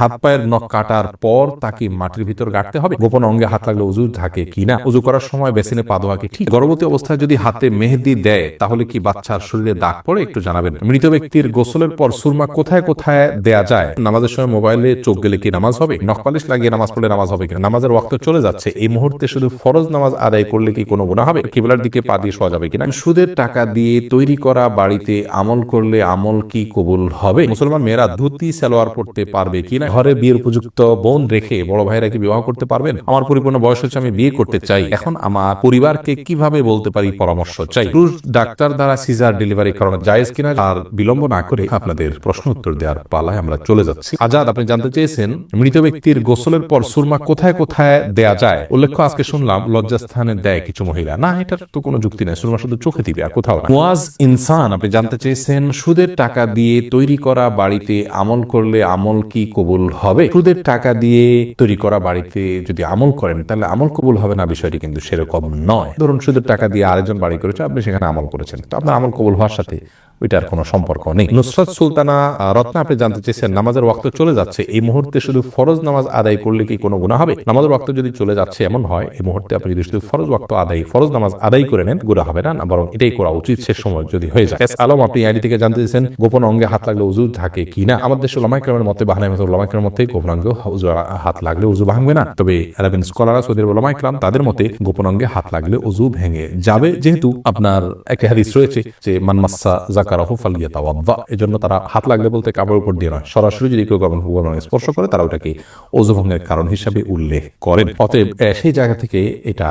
হাত পায়ের নখ কাটার পর তাকে মাটির ভিতর গাঁটতে হবে। গোপন অঙ্গে হাত লাগলে উজু থাকে কিনা উজু করার সময় বেসিনে পা দেওয়া কি ঠিক? গর্ভবতী অবস্থায় যদি হাতে মেহেদি দেয়, তাহলে কি বাচ্চার শরীরে দাগ পড়ে? একটু জানাবেন। মৃত ব্যক্তির গোসলের পর সুরমা কোথায় কোথায় দেয়া যায়? নামাজের সময় মোবাইলে চোখ গেলে কি নামাজ হবে? নখপালিশ লাগিয়ে নামাজ পড়লে নামাজ হবে কিনা? নামাজের ওয়াক্ত চলে যাচ্ছে। এই মুহূর্তে শুধু ফরজ নামাজ আদায় করলে কি কোনো গুণা হবে? কিবলার দিকে পা দিয়ে শোয়া যাবে কিনা? সুদের টাকা দিয়ে তৈরি করা বাড়িতে আমল করলে আমল কি কবুল হবে? মুসলমান মেয়েরা ধুতি, সালোয়ার পড়তে পারবে কিনা? ঘরে বিয়ের উপযুক্ত বোন রেখে বড় ভাইরা কি বিবাহ করতে পারবেন? আমার পরিপূর্ণ বয়স হচ্ছে আমি বিয়ে করতে চাই। এখন আমার পরিবারকে কীভাবে বলতে পারি পরামর্শ চাই? পুরুষ ডাক্তার দ্বারা সিজার ডেলিভারি করানো জায়েজ কিনা আর বিলম্ব না করে আপনাদের প্রশ্ন উত্তর দেওয়ার পালায় আমরা চলে যাচ্ছি। আজাদ, আপনি জানতে চেয়েছেন, মৃত ব্যক্তির গোসলের পর সুরমা কোথায় কোথায় দেয়া যায়? উল্লেখ্য, আজকে শুনলাম লজ্জাস্থানে দেয় কিছু মহিলা। না, এটার তো কোনো যুক্তি নাই, সুরমা শুধু চোখে দিবে আর কোথাও মুয়াজ ইনসান, আপনি জানতে চেয়েছেন, সুদের টাকা দিয়ে তৈরি করা বাড়িতে আমল করলে আমল কি কবুল হবে। সুদের টাকা দিয়ে তৈরি করা বাড়িতে যদি আমল করেন, তাহলে আমল কবুল হবে না বিষয়টি কিন্তু সেরকম নয়। ধরুন সুদের টাকা দিয়ে আরেকজন বাড়ি করেছে, আপনি সেখানে আমল করেছেন। তো আপনার আমল কবুল হওয়ার সাথে ওইটার কোনো সম্পর্ক নেই। নুসরাত সুলতানা রত্না, আপনি জানতে চেয়েছেন, নামাজের ওয়াক্ত চলে যাচ্ছে। এই মুহূর্তে শুধু ফরজ নামাজ আদায় করলে কি কোনো গুণা হবে? নামাজের ওয়াক্ত যদি চলে যাচ্ছে, এমন হয়, এই মুহূর্তে আপনি যদি শুধু ফরজ ওয়াক্ত আদায়, ফরজ নামাজ আদায় করে নেন গুণা হবে না বরং এটাই করা উচিত সে সময় যদি হয়ে যায়। আলম, আপনি আইডি থেকে জানতে চেয়েছেন, গোপন অঙ্গে হাত লাগলে উজু থাকে কি না আমাদের দেশে লমাইক্রমের মতে বাহানাই মতো লমাইক্রমের মতে গোপন অঙ্গে উজু হাত লাগলে উজু ভাঙবে না। তবে আরবিন স্কলাররা সৌদি আরব লমাইক্রাম তাদের মতে গোপন অঙ্গে হাত লাগলে উজু ভেঙে যাবে। যেহেতু আপনার একটা হাদিস রয়েছে যে মানমাসা জাকারাহু ফালিয়া তাওয়াদ্দা এজন্য তারা হাত লাগলে বলতে কাপড়ের উপর দিয়ে নয় সরাসরি যদি কেউ গোপন স্পর্শ করে তারা ওটাকে ওজু ভঙ্গের কারণ হিসাবে উল্লেখ করেন। অতএব সেই জায়গা থেকে এটা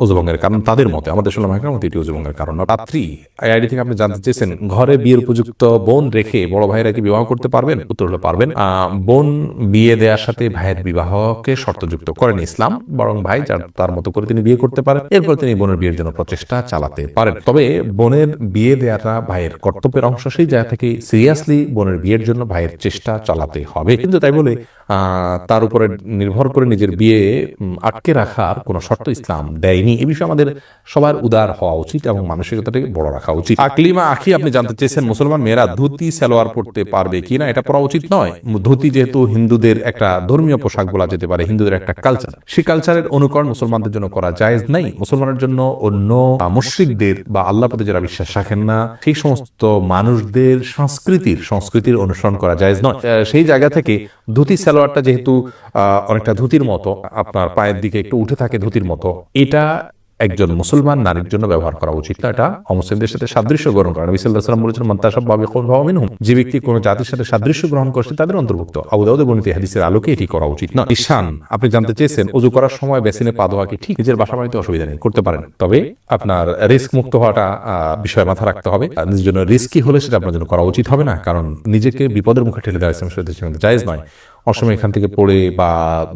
ওজু ভঙ্গের কারণ তাদের মতে আমাদের সোলামাইকার মতে এটি ওজু ভঙ্গের কারণ। রাত্রি আইডি থেকে আপনি জানতে চেয়েছেন ঘরে বিয়ের উপযুক্ত বোন রেখে বড় ভাইরা কি বিবাহ করতে পারবেন? উত্তর হলো পারবেন। আহ, বোন বিয়ে দেওয়ার সাথে ভাইয়ের বিবাহকে শর্তযুক্ত করেন ইসলাম। বরং ভাই যার তার মতো করে তিনি বিয়ে করতে পারেন, এরপর তিনি বোনের বিয়ের জন্য প্রচেষ্টা চালাতে পারেন। তবে বোনের বিয়ে দেওয়াটা ভাইয়ের কর্তব্যের অংশ, সেই জায়গা থেকে সিরিয়াসলি বোনের বিয়ের জন্য ভাইয়ের চেষ্টা চালাতে হবে। কিন্তু তাই বলে তার উপরে নির্ভর করে নিজের বিয়ে আটকে রাখার কোনো শর্ত ইসলাম দেয়নি। এ বিষয়ে আমাদের সবার উদার হওয়া উচিত এবং মানসিকতাটাকে বড় রাখা উচিত। আকলিমা আখি, আপনি জানতে চেয়েছেন, মুসলমান মেয়েরা ধুতি সালোয়ার পড়তে পারবে কিনা, এটা পড়া উচিত নয়। ধুতি যেহেতু হিন্দুদের একটা ধর্মীয় পোশাক বলা যেতে পারে, হিন্দুদের একটা কালচার সেই কালচারের অনুকরণ মুসলমানদের জন্য করা জায়েজ নাই। মুসলমানের জন্য অন্য মুশরিকদের বা আল্লাহ প্রতি যারা বিশ্বাস রাখেন না, সেই সমস্ত মানুষদের সংস্কৃতির সংস্কৃতির অনুসরণ করা জায়েজ নয়। সেই জায়গা থেকে ধুতি সালোয়ারটা যেহেতু অনেকটা ধুতির মতো, আপনার পায়ের দিকে একটু উঠে থাকে ধুতির মতো, এটা একজন মুসলমান নারীর জন্য ব্যবহার করা উচিত না এটা অমুসলিমদের সাথে সাদৃশ্য গ্রহণ করা। নবী বলেছেন মন্তাসব বাবে কোন যে ব্যক্তি কোন জাতির সাথে সাদৃশ্য গ্রহণ করছে তাদের অন্তর্ভুক্ত। আবু দাউদের হাদিসের আলোকে এটি করা উচিত না। ঈশান আপনি জানতে চেয়েছেন ওযু করার সময় বেসিনে পা ধোয়া কি ঠিক নিজের বাসা বাড়িতে অসুবিধা নেই করতে পারেন। তবে আপনার রিস্ক মুক্ত হওয়াটা আহ, বিষয় মাথা রাখতে হবে। নিজের জন্য রিস্কি হলে সেটা আপনার জন্য করা উচিত হবে না কারণ নিজেকে বিপদের মুখে ঠেলে দেওয়া ইসলামের সাথে সেখানে নয়। অসময় এখান থেকে পড়ে বা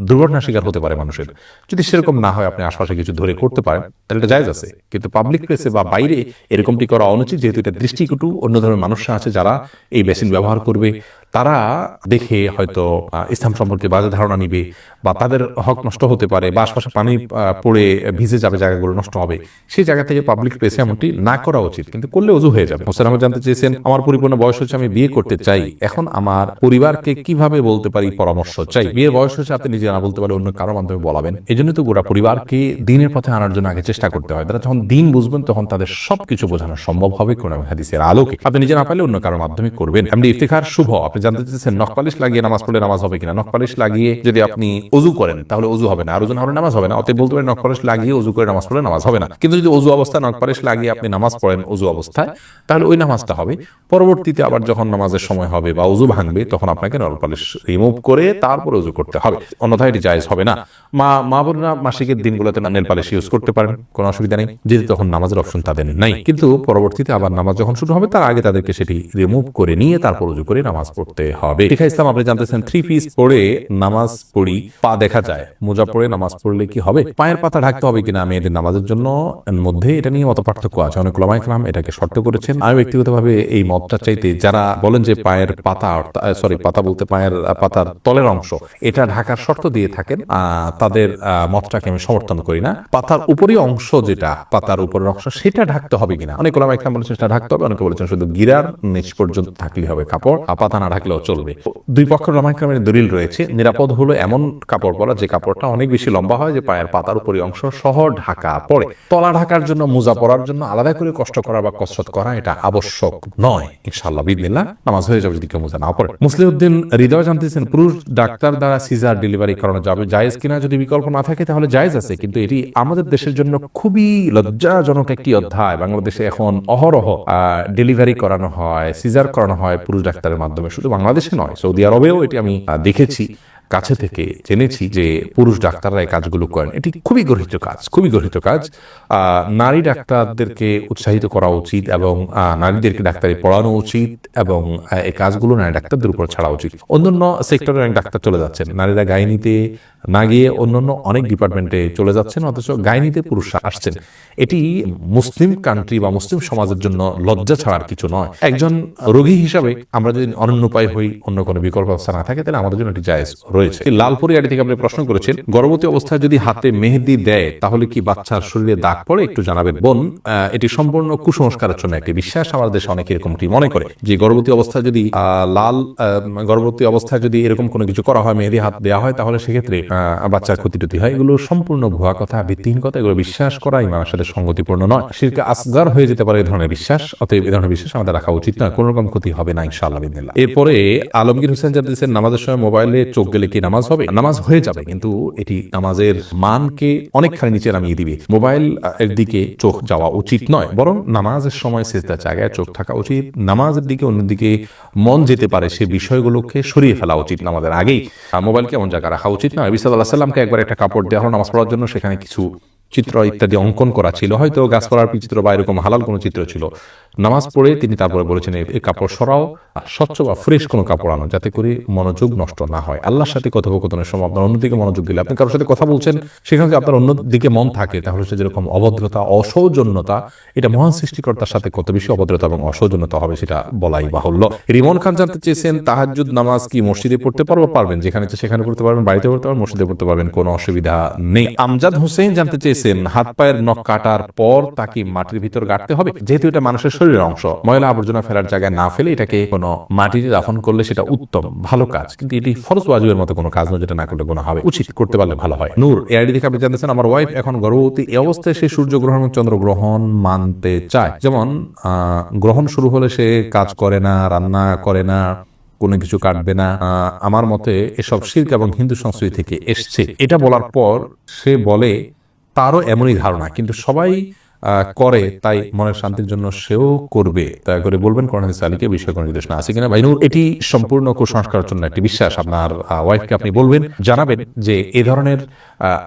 দুর্ঘটনা শিকার হতে পারে মানুষের। যদি সেরকম না হয়, আপনি আশপাশে কিছু ধরে করতে পারেন, তাহলে এটা জায়েজ আছে। কিন্তু পাবলিক প্লেসে বা বাইরে এরকমটি করা অনুচিত, যেহেতু এটা দৃষ্টিকটু অন্য ধরনের মানুষরা আছে যারা এই বেসিন ব্যবহার করবে। তারা দেখে হয়তো ইসলাম সম্পর্কে বাজে ধারণা নিবে বা তাদের হক নষ্ট হতে পারে বা আশপাশে পানি পড়ে ভিজে যাবে, জায়গাগুলো নষ্ট হবে। সেই জায়গা থেকে পাবলিক প্লেসে এমনটি না করা উচিত। কিন্তু করলে অজু হয়ে যাবে। হোসেন আহমদ জানতে চেয়েছেন, আমার পরিপূর্ণ বয়স হচ্ছে আমি বিয়ে করতে চাই। এখন আমার পরিবারকে কীভাবে বলতে পারি? পরামর্শ চাই। বিয়ের বয়স হচ্ছে আপনি নিজে না বলতে পারে অন্য কারও মাধ্যমে বলাবেন। এই জন্য তো গোটা পরিবারকে দিনের পথে আনার জন্য আগে চেষ্টা করতে হয়। তারা যখন দিন বুঝবেন, তখন তাদের সবকিছু বোঝানো সম্ভব হবে কোন হাদিসের আলোকে। আপনি নিজে না পারলে অন্য কারও মাধ্যমে করবেন। এমনি ইফতিখার শুভ। আপনি জানতে চেয়েছেন নখপালিশ লাগিয়ে নামাজ পড়লে নামাজ হবে কিনা? নখপালিশ লাগিয়ে যদি আপনি অজু করেন, তাহলে অজু হবে না। আর ওজন হলে নামাজ হবে না। অতএব বলতে পারেন নখপালিশ লাগিয়ে অজু করে নামাজ পড়লে নামাজ হবে না। কিন্তু যদি অজু অবস্থায় নখপালিশ লাগিয়ে আপনি নামাজ পড়েন অজু অবস্থায়, তাহলে ওই নামাজটা হবে। পরবর্তীতে আবার যখন নামাজের সময় হবে বা অজু ভাঙবে, তখন আপনাকে নলপালিশ রিমুভ করে তারপর অজু করতে হবে। অন্যথায় এটি জায়েজ হবে না। মা মা বোনরা মাসিকের দিনগুলোতে নেল পালিশ ইউজ করতে পারেন, কোনো অসুবিধা নেই। যেহেতু তখন নামাজের অপশন তাদের নাই। কিন্তু পরবর্তীতে আবার নামাজ যখন শুরু হবে, তার আগে তাদেরকে সেটি রিমুভ করে নিয়ে তারপর উজু করে নামাজ পড়তে হবে। শিখা ইসলাম, আপনি জানতেছেন থ্রি পিস পরে নামাজ পড়ি, পা দেখা যায়। মোজা পরে নামাজ পড়লে কি হবে? পায়ের পাতা ঢাকতে হবে কিনা? মেয়েদের নামাজের জন্য মধ্যে এটা নিয়ে মত পার্থক্য আছে। অনেক ওলামায়ে কেরাম এটাকে শর্ত করেছেন। আমি ব্যক্তিগতভাবে এই মতটা চাইতে যারা বলেন যে পায়ের পাতা সরি পাতা বলতে পায়ের, পাতার তলের অংশ। এটা ঢাকার শর্ত দিয়ে থাকেন তাদের মতটাকে আমি সমর্থন করি না। পাতার উপরই অংশ যেটা, পাতার উপরের অংশ, সেটা ঢাকতে হবে কিনা? অনেক ওলামা একরাম বলেছেন সেটা ঢাকতে হবে, অনেকে বলেছেন শুধু গিরার নিচ পর্যন্ত থাকলে হবে কাপড় পাতা না ঢাকলেও চলবে। দুই পক্ষের ওলামা দলিল রয়েছে, নিরাপদ হলো এমন কাপড় পরা যে কাপড়টা অনেক বেশি লম্বা হয় যে পায়ের পাতার উপরই অংশ সহ ঢাকা পড়ে। তলা ঢাকার জন্য, মোজা পরার জন্য আলাদা করে কষ্ট করা বা কসরত করা এটা আবশ্যক নয়। ইনশাআল্লাহ বিদিল্লাহ নামাজ হয়ে যাবে যদি কেউ মোজা না পড়ে মুসলিউদ্দিন হৃদয় জানতেছেন, পুরুষ ডাক্তার দ্বারা সিজার ডেলিভারি করানো যাবে। জায়েজ কিনা যদি বিকল্প না থাকে, তাহলে জায়েজ আছে। কিন্তু এটি আমাদের দেশের জন্য খুবই লজ্জাজনক একটি অধ্যায়। বাংলাদেশে এখন অহরহ ডেলিভারি করানো হয়, সিজার করানো হয় পুরুষ ডাক্তারের মাধ্যমে। শুধু বাংলাদেশে নয়, সৌদি আরবেও এটি আমি দেখেছি। কাছে থেকে জেনেছি যে পুরুষ ডাক্তাররা এই কাজগুলো করেন। এটি খুবই গর্হিত কাজ, খুবই গর্হিত কাজ। নারী ডাক্তারদেরকে উৎসাহিত করা উচিত এবং নারীদেরকে ডাক্তারি পড়ানো উচিত এবং এই কাজগুলো নারী ডাক্তারদের উপর ছাড়া উচিত। অন্যান্য সেক্টরে অনেক ডাক্তার চলে যাচ্ছেন। নারীরা গাইনিতে না গিয়ে অন্যান্য অনেক ডিপার্টমেন্টে চলে যাচ্ছেন, অথচ গাইনিতে পুরুষরা আসছেন। এটি মুসলিম কান্ট্রি বা মুসলিম সমাজের জন্য লজ্জা ছাড়ার কিছু নয়। একজন রোগী হিসাবে আমরা যদি অনন্য উপায় হই, অন্য কোনো বিকল্প ব্যবস্থা না থাকে, তাহলে আমাদের জন্য এটি জায়েজ। রয়েছে। লালপুরি আড়ি থেকে আপনি প্রশ্ন করেছেন, গর্ভবতী অবস্থায় যদি হাতে মেহেদি দেয়, তাহলে কি বাচ্চার শরীরে দাগ পড়ে? একটু জানাবেন। বোন এটি সম্পূর্ণ কুসংস্কারের জন্য একটি বিশ্বাস, আমাদের দেশে অনেকে এরকমটি মনে করে যে গর্ভবতী অবস্থায় যদি লাল গর্ভবতী অবস্থায় যদি এরকম কোনো কিছু করা হয়, মেহেদি হাত দেওয়া হয়, তাহলে সেক্ষেত্রে বাচ্চার ক্ষতি টতি হয়। এগুলো সম্পূর্ণ ভুয়া কথা, ভিত্তিহীন কথা, এগুলো বিশ্বাস করা ইমানের সাথে সঙ্গতিপূর্ণ নয়। শিরকে আসগার হয়ে যেতে পারে এই ধরনের বিশ্বাস, অতএব এই ধরনের বিশ্বাস আমাদের রাখা উচিত নয়। কোনো রকম ক্ষতি হবে না, ইনশাআল্লাহ এরপরে আলমগীর হোসেন জানতেছেন নামাজের সময় মোবাইলে চোখ গেলে কি নামাজ হবে? নামাজ হয়ে যাবে কিন্তু এটি নামাজের মানকে অনেকখানি নিচে নামিয়ে দিবে। মোবাইল এর দিকে চোখ যাওয়া উচিত নয় বরং নামাজের সময় সেজদার জায়গায় চোখ থাকা উচিত। নামাজের দিকে অন্যদিকে মন যেতে পারে সে বিষয়গুলোকে সরিয়ে ফেলা উচিত নামাজের আগেই। আহ, মোবাইলকে এমন জায়গায় রাখা উচিত নয়। বিসাদ আল্লাহ সাল্লামকে একবার একটা কাপড় দেওয়া হলো নামাজ পড়ার জন্য সেখানে কিছু চিত্র ইত্যাদি অঙ্কন করা ছিল। হয়তো গাছপালার চিত্র বা এরকম হালাল কোনো চিত্র ছিল। নামাজ পড়ে তিনি তারপরে বলেছেন এই কাপড় সরাও আর স্বচ্ছ বা ফ্রেশ কোনো কাপড় আনো, যাতে করে মনোযোগ নষ্ট না হয়। আল্লাহর সাথে কথোপকথনের সময় আপনার অন্যদিকে মনোযোগ দিলে আপনি কারোর সাথে কথা বলছেন, সেখানে আপনার অন্যদিকে মন থাকে, তাহলে সে যেরকম অভদ্রতা, অসৌজন্যতা, এটা মহান সৃষ্টিকর্তার সাথে কত বেশি অভদ্রতা এবং অসৌজন্যতা হবে সেটা বলাই বাহুল্য। রিমন খান জানতে চেয়েছেন, তাহাজ্জুদ নামাজ কি মসজিদে পড়তে পারব? পারবেন, যেখানে সেখানে পড়তে পারবেন বাড়িতে পড়তে পারবেন মসজিদে পড়তে পারবেন, কোনো অসুবিধা নেই। আমজাদ হোসেন জানতে চেয়েছেন হাত পায়ের নখ কাটার পর তাকে মাটির ভিতর গাড়তে হবে? যেহেতু এটা মানুষের শরীরের অংশ। ময়লা আবর্জনা ফেলার জায়গায় না ফেলে এটাকে কোনো মাটিতে দাফন করলে সেটা উত্তম, ভালো কাজ। কিন্তু এটি ফরজ ওয়াজিবের মতো কোনো কাজ নয় যেটা না করলে কোনো হবে। উচিত করতে পারলে ভালো হয়। নূর এআইডি থেকে আপনি জানতেছেন, আমার ওয়াইফ এখন গর্ভবতী এই অবস্থায় সে সূর্য গ্রহণ এবং চন্দ্র গ্রহণ মানতে চায়। যেমন গ্রহণ শুরু হলে সে কাজ করে না, রান্না করে না, কোনো কিছু কাটবে না। আমার মতে এসব শিল্প এবং হিন্দু সংস্কৃতি থেকে এসছে। এটা বলার পর সে বলে, তারও এমনই ধারণা। কিন্তু সবাই করে, তাই মনের শান্তির জন্য সেও করবে। তাই করে বলবেন করোনা আলীকে বিষয় কোনো নির্দেশনা আছে কিনা? ভাই এটি সম্পূর্ণ কুসংস্কারের জন্য একটি বিশ্বাস। আপনার ওয়াইফকে আপনি বলবেন, জানাবেন যে এ ধরনের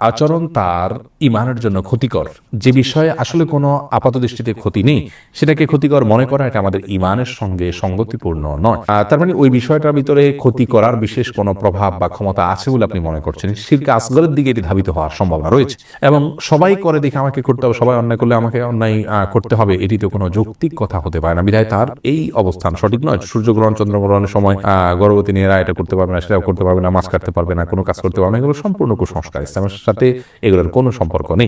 আচরণ তার ইমানের জন্য ক্ষতিকর। যে বিষয়ে আসলে কোনো আপাত দৃষ্টিতে ক্ষতি নেই, সেটাকে ক্ষতিকর মনে করা এটা আমাদের ইমানের সঙ্গে সঙ্গতিপূর্ণ নয়। তার মানে ওই বিষয়টার ভিতরে ক্ষতি করার বিশেষ কোনো প্রভাব বা ক্ষমতা আছে বলে আপনি মনে করছেন। শিরকে আসগরের দিকে এটি ধাবিত হওয়ার সম্ভাবনা রয়েছে। এবং সবাই করে দেখে আমাকে করতে হবে, সবাই অন্যায় করলে আমাকে অন্যায় করতে হবে, এটি তো কোনো যৌক্তিক কথা হতে পারে না। বিধায় তার এই অবস্থান সঠিক নয়। সূর্যগ্রহণ, চন্দ্রগ্রহণের সময় গর্ভবতী মেয়েরা এটা করতে পারবে না, সেটাও করতে পারবে না, মাছ কাটতে পারবে না, কোনো কাজ করতে পারবে না, এগুলো সম্পূর্ণ কুসংস্কার ইসলামের সাথে এগুলোর কোনো সম্পর্ক নেই।